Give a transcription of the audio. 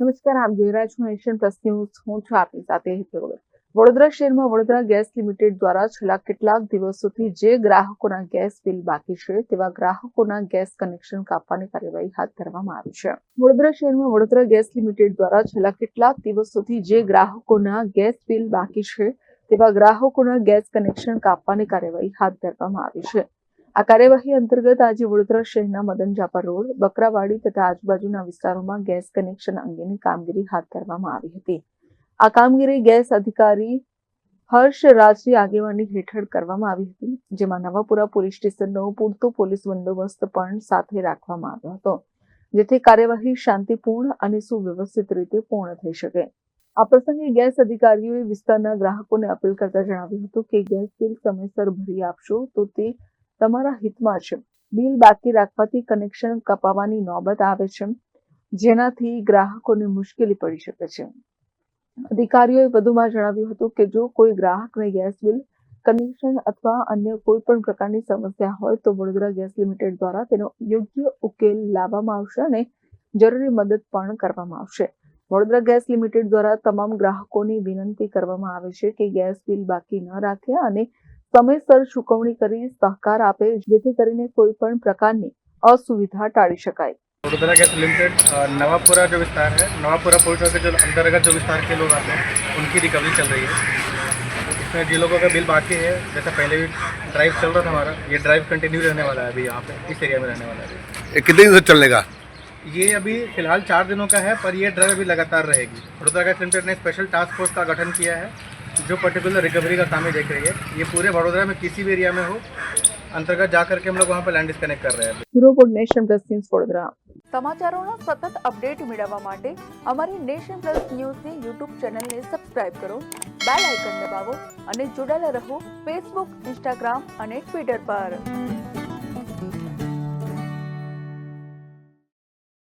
નમસ્કાર, આપ જોઈ રહ્યા છો એશિયન પ્લસ ન્યૂઝ. હું છું આપની સાથે વડોદરા શહેરમાં વડોદરા ગેસ લિમિટેડ દ્વારા છેલ્લા કેટલાક દિવસોથી જે ગ્રાહકોના ગેસ બિલ બાકી છે, તેવા ગ્રાહકોના ગેસ કનેક્શન કાપવાની કાર્યવાહી હાથ ધરવામાં આવી છે. વડોદરા શહેરમાં વડોદરા ગેસ લિમિટેડ દ્વારા છેલ્લા કેટલાક દિવસોથી જે ગ્રાહકોના ગેસ બિલ બાકી છે, તેવા ગ્રાહકોના ગેસ કનેક્શન કાપવાની કાર્યવાહી હાથ ધરવામાં આવી છે. આ કાર્યવાહી અંતર્ગત આજે વડોદરા શહેરના મદન જાપર રોડ, બકરાવાડી તથા આજુબાજુના વિસ્તારોમાં ગેસ કનેક્શન અંગેની કામગીરી હાથ ધરવામાં આવી હતી. આ કામગીરી ગેસ અધિકારી હર્ષ રાજની આગેવાની હેઠળ કરવામાં આવી હતી, જેમાં નવાપુરા પોલીસ સ્ટેશનનો પૂરતો પોલીસ બંદોબસ્ત પણ સાથે રાખવામાં આવ્યો હતો, જેથી કાર્યવાહી શાંતિપૂર્ણ અને સુવ્યવસ્થિત રીતે પૂર્ણ થઈ શકે. આ પ્રસંગે ગેસ અધિકારીઓએ વિસ્તારના ગ્રાહકોને અપીલ કરતા જણાવ્યું હતું કે ગેસ બિલ સમયસર ભરી આપશો તો તે તમારા હિતમાં છે. બિલ બાકી રાખવાથી કનેક્શન કપાવવાની નોબત આવે છે. જેનાથી ગ્રાહકોને મુશ્કેલી પડી શકે છે. અધિકારીઓએ વધુમાં જણાવ્યું હતું કે જો કોઈ ગ્રાહકને ગેસ બિલ કનેક્શન અથવા અન્ય કોઈ પણ પ્રકારની સમસ્યા હોય તો વડોદરા ગેસ લિમિટેડ દ્વારા તેનો યોગ્ય ઉકેલ લાવવામાં આવશે અને જરૂરી મદદ પણ કરવામાં આવશે. વડોદરા ગેસ લિમિટેડ દ્વારા તમામ ગ્રાહકોની વિનંતી કરવામાં આવે છે કે ગેસ બિલ બાકી ન રાખે અને સમયસર ચૂકવણી કરી સહકાર આપે જેથી કરીને કોઈ પણ પ્રકારની અસુવિધા ટાળી શકાય वडोदरा गैस लिमिटेड अ, नवापुरा जो विस्तार है नवापुरा पुलिस के जो अंतर्गत जो विस्तार के लोग आते हैं उनकी रिकवरी चल रही है इसमें जिन लोगों का बिल बाकी है जैसा पहले भी ड्राइव चल रहा था हमारा ये ड्राइव कंटिन्यू रहने वाला है अभी यहाँ पे इस एरिया में रहने वाला है ये कितने दिन से चलने का ये अभी फिलहाल चार दिनों का है पर ये ड्राइव अभी लगातार रहेगी वडोदरा गैस लिमिटेड ने स्पेशल टास्क फोर्स का गठन किया है जो पर्टिकुलर रिकवरी का काम ही देख रही है ये पूरे वडोदरा में किसी भी एरिया में हो अंतर्गत जा करके हम लोग वहाँ पर लैंड डिस्कनेक्ट कर रहे हैं अभी। Bureau for nation plus news Vadodara સમાચારોના સતત અપડેટ મેળવવા માટે અમારી નેશન પ્લસ ન્યૂઝની યુટ્યુબ ચેનલને સબસ્ક્રાઇબ કરો બેલ આઇકન દબાવો અને જોડાયેલા રહો ફેસબુક ઇન્સ્ટાગ્રામ અને ટ્વિટર પર